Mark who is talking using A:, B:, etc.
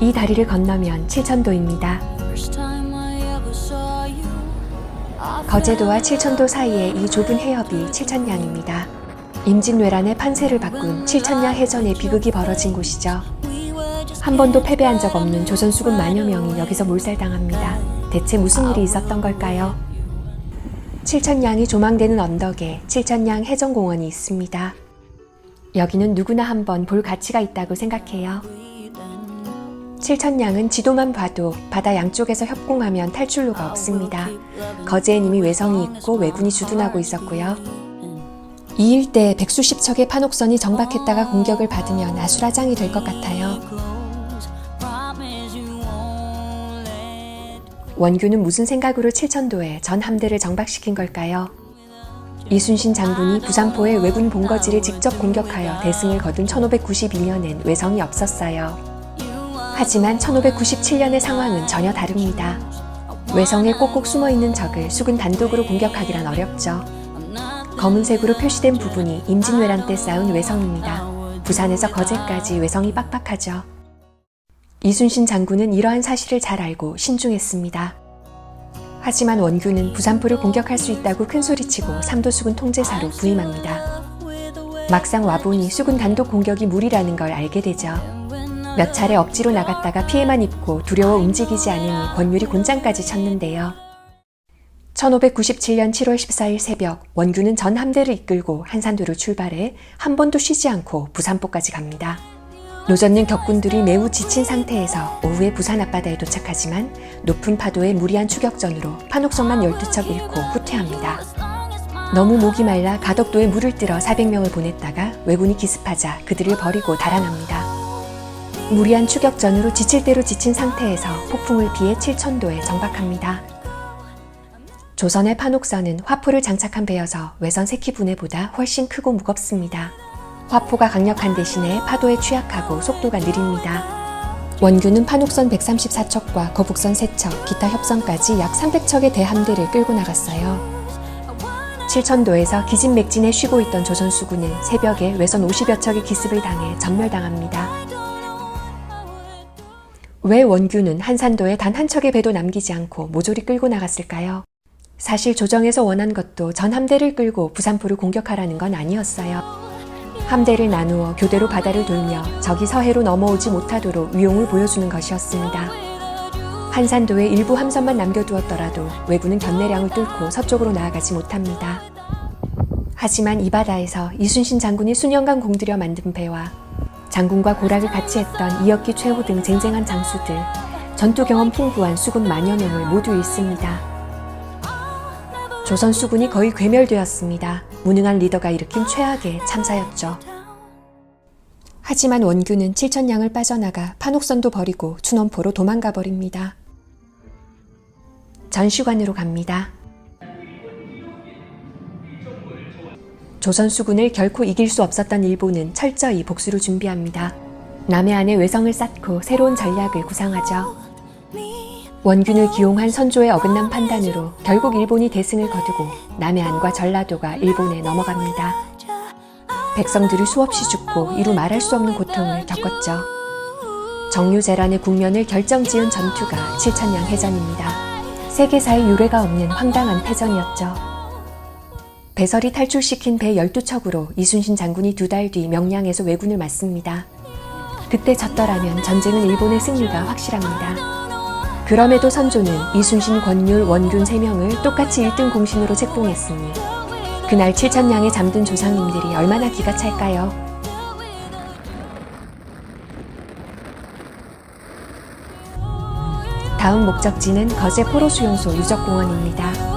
A: 이 다리를 건너면 칠천도입니다. 거제도와 칠천도 사이의 이 좁은 해협이 칠천량입니다. 임진왜란의 판세를 바꾼 칠천량 해전의 비극이 벌어진 곳이죠. 한 번도 패배한 적 없는 조선 수군 만여 명이 여기서 몰살당합니다. 대체 무슨 일이 있었던 걸까요? 칠천량이 조망되는 언덕에 칠천량 해전공원이 있습니다. 여기는 누구나 한번 볼 가치가 있다고 생각해요. 칠천량은 지도만 봐도 바다 양쪽에서 협공하면 탈출로가 없습니다. 거제엔 이미 외성이 있고 왜군이 주둔하고 있었고요. 이 일대에 백수십 척의 판옥선이 정박했다가 공격을 받으면 아수라장이 될 것 같아요. 원규는 무슨 생각으로 칠천도에 전 함대를 정박시킨 걸까요? 이순신 장군이 부산포의 왜군 본거지를 직접 공격하여 대승을 거둔 1592년엔 외성이 없었어요. 하지만 1597년의 상황은 전혀 다릅니다. 외성에 꼭꼭 숨어 있는 적을 수군 단독으로 공격하기란 어렵죠. 검은색으로 표시된 부분이 임진왜란 때 쌓은 외성입니다. 부산에서 거제까지 외성이 빡빡하죠. 이순신 장군은 이러한 사실을 잘 알고 신중했습니다. 하지만 원규는 부산포를 공격할 수 있다고 큰소리치고 삼도수군 통제사로 부임합니다. 막상 와보니 수군 단독 공격이 무리라는 걸 알게 되죠. 몇 차례 억지로 나갔다가 피해만 입고 두려워 움직이지 않으니 권율이 곤장까지 쳤는데요. 1597년 7월 14일 새벽 원규는 전 함대를 이끌고 한산도로 출발해 한 번도 쉬지 않고 부산포까지 갑니다. 노젓는 격군들이 매우 지친 상태에서 오후에 부산 앞바다에 도착하지만 높은 파도의 무리한 추격전으로 판옥선만 12척 잃고 후퇴합니다. 너무 목이 말라 가덕도에 물을 들어 400명을 보냈다가 왜군이 기습하자 그들을 버리고 달아납니다. 무리한 추격전으로 지칠 대로 지친 상태에서 폭풍을 피해 칠천도에 정박합니다. 조선의 판옥선은 화포를 장착한 배여서 외선 새끼 분해보다 훨씬 크고 무겁습니다. 화포가 강력한 대신에 파도에 취약하고 속도가 느립니다. 원규는 판옥선 134척과 거북선 3척, 기타 협선까지 약 300척의 대함대를 끌고 나갔어요. 칠천도에서 기진맥진에 쉬고 있던 조선 수군은 새벽에 외선 50여 척의 기습을 당해 전멸당합니다. 왜 원규는 한산도에 단 한 척의 배도 남기지 않고 모조리 끌고 나갔을까요? 사실 조정에서 원한 것도 전 함대를 끌고 부산포를 공격하라는 건 아니었어요. 함대를 나누어 교대로 바다를 돌며 적이 서해로 넘어오지 못하도록 위용을 보여주는 것이었습니다. 한산도에 일부 함선만 남겨두었더라도 왜군은 견내량을 뚫고 서쪽으로 나아가지 못합니다. 하지만 이 바다에서 이순신 장군이 수년간 공들여 만든 배와 장군과 고락을 같이 했던 이혁기 최후 등 쟁쟁한 장수들, 전투 경험 풍부한 수군 만여 명을 모두 잃습니다. 조선 수군이 거의 괴멸되었습니다. 무능한 리더가 일으킨 최악의 참사였죠. 하지만 원규는 칠천량을 빠져나가 판옥선도 버리고 춘원포로 도망가 버립니다. 전시관으로 갑니다. 조선 수군을 결코 이길 수 없었던 일본은 철저히 복수를 준비합니다. 남해안에 외성을 쌓고 새로운 전략을 구상하죠. 원균을 기용한 선조의 어긋난 판단으로 결국 일본이 대승을 거두고 남해안과 전라도가 일본에 넘어갑니다. 백성들이 수없이 죽고 이루 말할 수 없는 고통을 겪었죠. 정유재란의 국면을 결정지은 전투가 칠천량 해전입니다. 세계사에 유례가 없는 황당한 패전이었죠. 배설이 탈출시킨 배 12척으로 이순신 장군이 두 달 뒤 명량에서 왜군을 맞습니다. 그때 졌더라면 전쟁은 일본의 승리가 확실합니다. 그럼에도 선조는 이순신, 권율, 원균 3명을 똑같이 1등 공신으로 책봉했으니 그날 7천량에 잠든 조상님들이 얼마나 기가 찰까요? 다음 목적지는 거제 포로수용소 유적공원입니다.